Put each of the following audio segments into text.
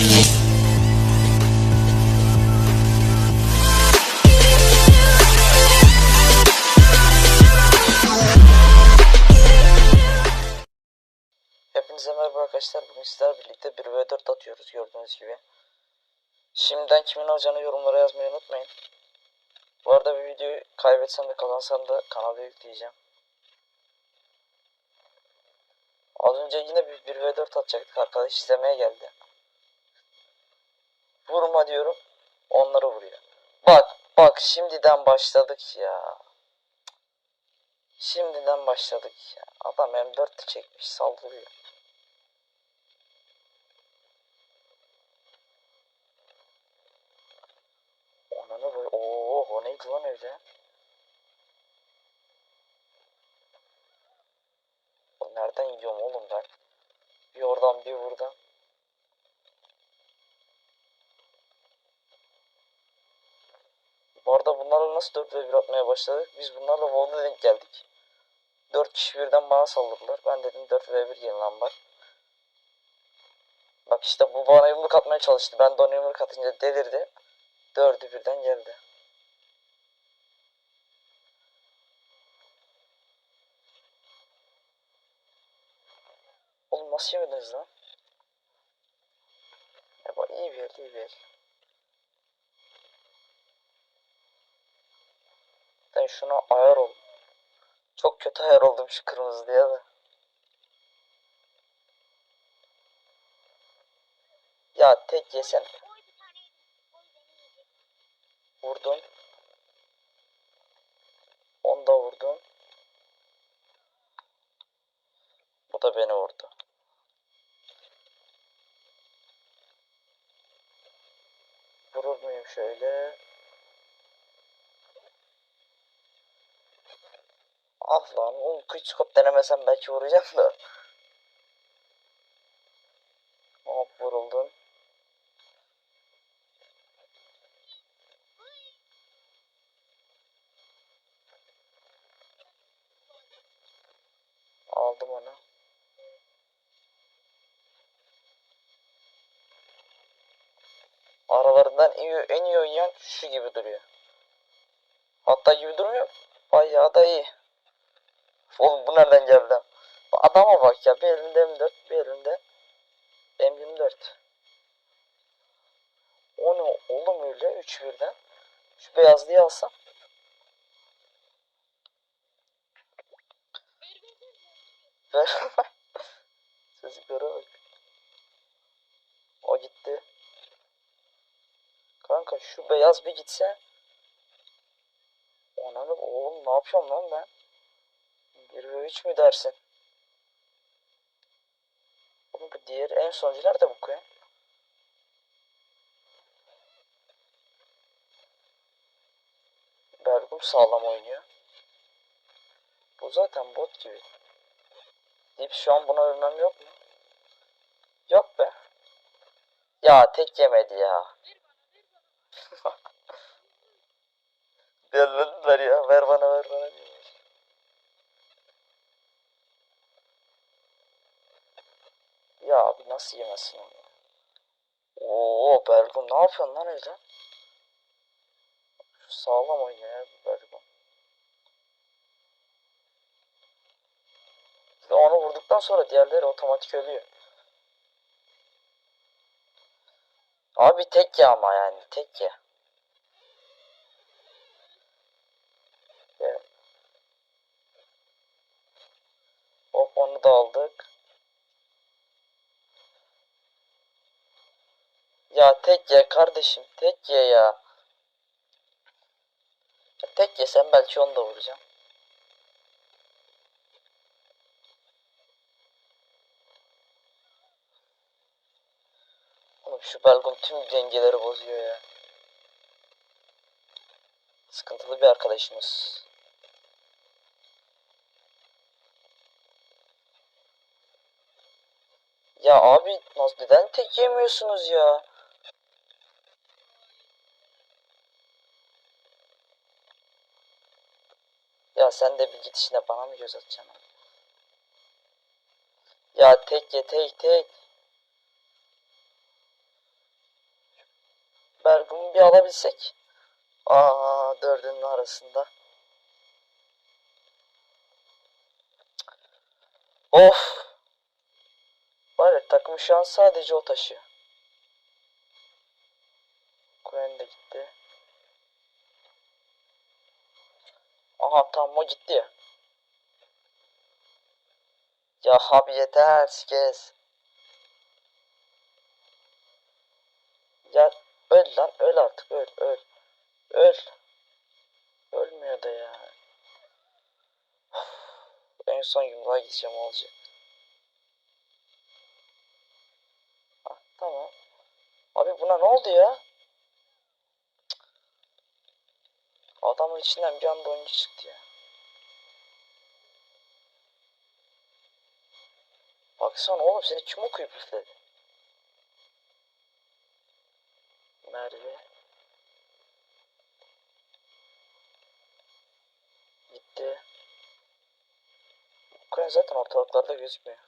Hepinize merhaba arkadaşlar. Bugün sizlerle birlikte 1v4 atıyoruz gördüğünüz gibi. Şimdiden kimin olacağını yorumlara yazmayı unutmayın. Bu arada bir videoyu kaybetsem de kazansam da kanala yükleyeceğim. Az önce yine bir 1v4 atacaktık. Arkadaş izlemeye geldi. Vurma diyorum. Onları vuruyor. Bak bak şimdiden başladık ya. Şimdiden başladık ya. Adam M4 çekmiş saldırıyor. Ananı böyle ooo o neydi lan öyle? Nereden yiyorum oğlum ben? Bir oradan bir buradan. Bu arada bunlarla nasıl 4 ve 1 atmaya başladık? Biz bunlarla Vol'da denk geldik. 4 kişi birden bana saldırdılar. Ben dedim 4 ve 1 gelin lan bak. Bak işte bu bana yumruk atmaya çalıştı. Ben de ona yumruk atınca delirdi. Dördü birden geldi. Oğlum nasıl yemediniz lan? Ya bak iyi bir yer, iyi bir yer. Ben şuna ayar ol. Çok kötü ayar oldum şu kırmızı diye de. Ya tek yesen. Vurdum. Onu da vurdum. Bu da beni vurdu. Vurur muyum şöyle? Ah lan oğlum kıçkop denemesem belki vuracağım da. Hop vuruldum. Aldım onu. Aralarından en iyi, en iyi oynayan şu gibi duruyor. Hatta gibi durmuyor. Bayağı da iyi. Oğlum bu nereden geldi? Adama bak ya. Bir elinde M4, bir elinde M24. O ne oğlum öyle? Üç birden. Şu beyazlıyı alsam. Ver. Çocuklara bak. O gitti. Kanka şu beyaz bir gitse. Ananı oğlum ne yapıyorum lan ben? 1 ve 3 mü dersin? Oğlum bu diğer en sonuncu nerede bu koyun? Bergum sağlam oynuyor. Bu zaten bot gibi. Deyip şu an buna ölmem yok mu? Yok be. Ya tek yemedi ya. Delirdiler ya. Ver bana ver bana Abi nasıl yemezsin onu? ya? Oo Bergum ne yapıyorsun lan? Şu sağlam oynuyor ya Bergum. Onu vurduktan sonra diğerleri otomatik ölüyor. Abi tek ya ama yani tek ya. Evet. Hop onu da aldık. Ya tek ye kardeşim tek ye ya. tek yesem belki onu da vuracağım. Oğlum şu Belgum tüm dengeleri bozuyor ya. Sıkıntılı bir arkadaşımız. Ya abi neden tek yemiyorsunuz ya? Ya sen de bir gidişine bana mı göz atacaksın? Ya tek ye tek tek. Bergum'u bir alabilsek. Aa dördünün arasında. Of. Var ya takım şu an sadece o taşıyor. Kuen de gitti. Aha tam o gitti ya. Ya abi yeter kes. Ya öl lan öl artık öl öl. Öl. Ölmüyor da ya. en son yumruğa gideceğim olacak. Ah, tamam. Abi buna ne oldu ya? Adamın içinden bir anda oyuncu çıktı ya. Baksana oğlum seni kim okuyup üfledi? Merve. Gitti. Ukrayna zaten ortalıklarda gözükmüyor.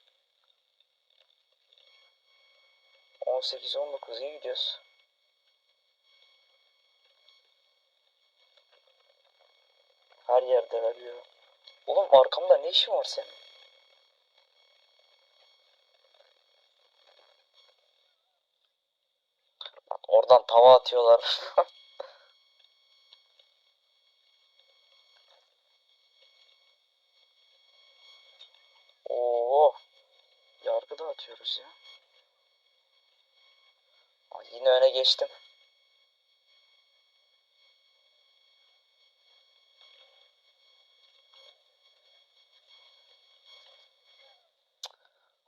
18-19 iyi gidiyoruz. Her yerde veriyor. Oğlum arkamda ne işin var senin? Bak oradan tava atıyorlar. Oo. Yargı da atıyoruz ya. Ay, yine öne geçtim.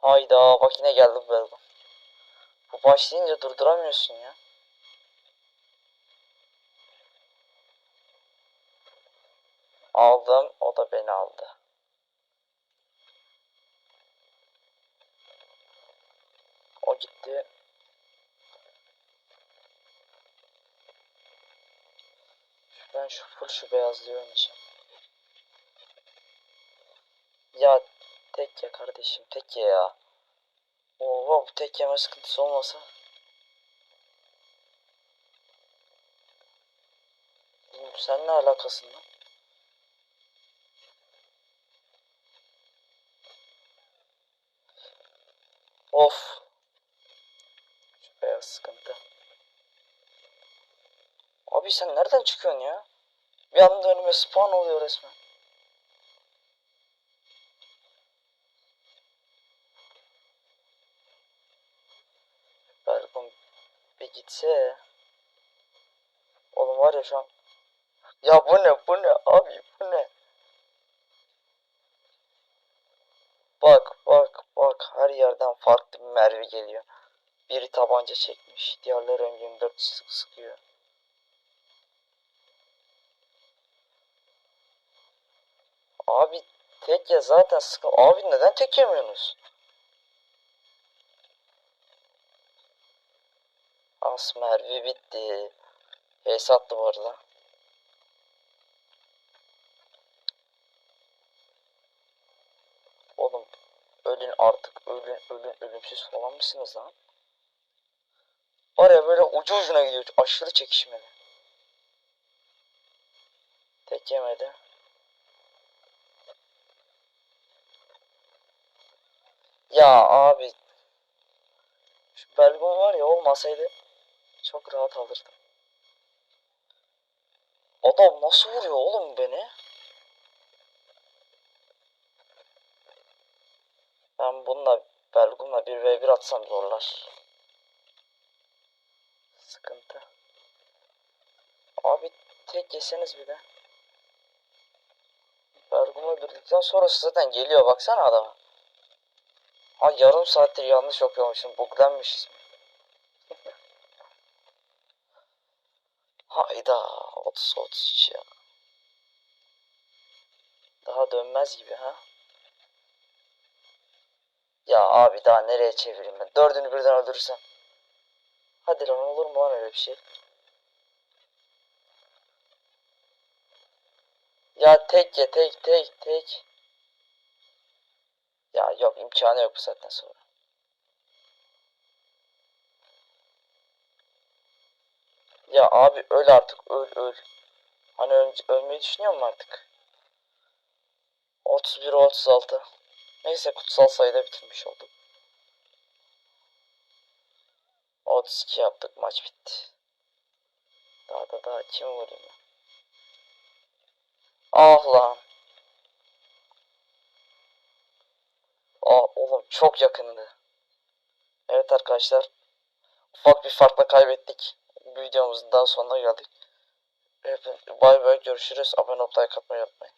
Hayda bak yine geldi bu belde. Bu başlayınca durduramıyorsun ya. Aldım o da beni aldı. O gitti. Ben şu full şu beyazlığı oynayacağım. Ya tek kardeşim tek ya ya. Oha bu tek sıkıntısı olmasa. Oğlum sen ne alakasın lan? Of. Şu beyaz sıkıntı. Abi sen nereden çıkıyorsun ya? Bir anda önüme spawn oluyor resmen. Bergum bir gitse. Oğlum var ya şu an. Ya bu ne bu ne abi bu ne? Bak bak bak her yerden farklı bir mermi geliyor. Biri tabanca çekmiş. Diğerleri M24 sık sıkıyor. Abi tek ya zaten sıkı. Abi neden tek yemiyorsunuz? As mermi bitti. Ace attı bu arada. Oğlum ölün artık ölün ölün ölümsüz falan mısınız lan? Var ya böyle ucu ucuna gidiyor. Aşırı çekişmeli. Tek yemedi. Ya abi. Şu Belgon var ya olmasaydı çok rahat alırdım. Adam nasıl vuruyor oğlum beni? Ben bununla Belgun'la bir v 1 atsam zorlar. Sıkıntı. Abi tek yeseniz bir de. Belgun'la öldürdükten sonrası zaten geliyor baksana adama. Ha yarım saattir yanlış okuyormuşum. Buglenmişiz. Hayda 30 33 ya. Daha dönmez gibi ha. Ya abi daha nereye çevireyim ben? Dördünü birden öldürürsem. Hadi lan olur mu lan öyle bir şey? Ya tek ye tek tek tek. Ya yok imkanı yok bu saatten sonra. Ya abi öl artık öl öl. Hani öl, ölmeyi düşünüyor musun artık? 31 36. Neyse kutsal sayıda bitirmiş olduk. 32 yaptık maç bitti. Daha da daha kim vurayım ya? Ah lan. Aa oğlum çok yakındı. Evet arkadaşlar. Ufak bir farkla kaybettik. Videomuzun daha sonuna geldik. Evet, bay bay görüşürüz. Abone olup like atmayı unutmayın.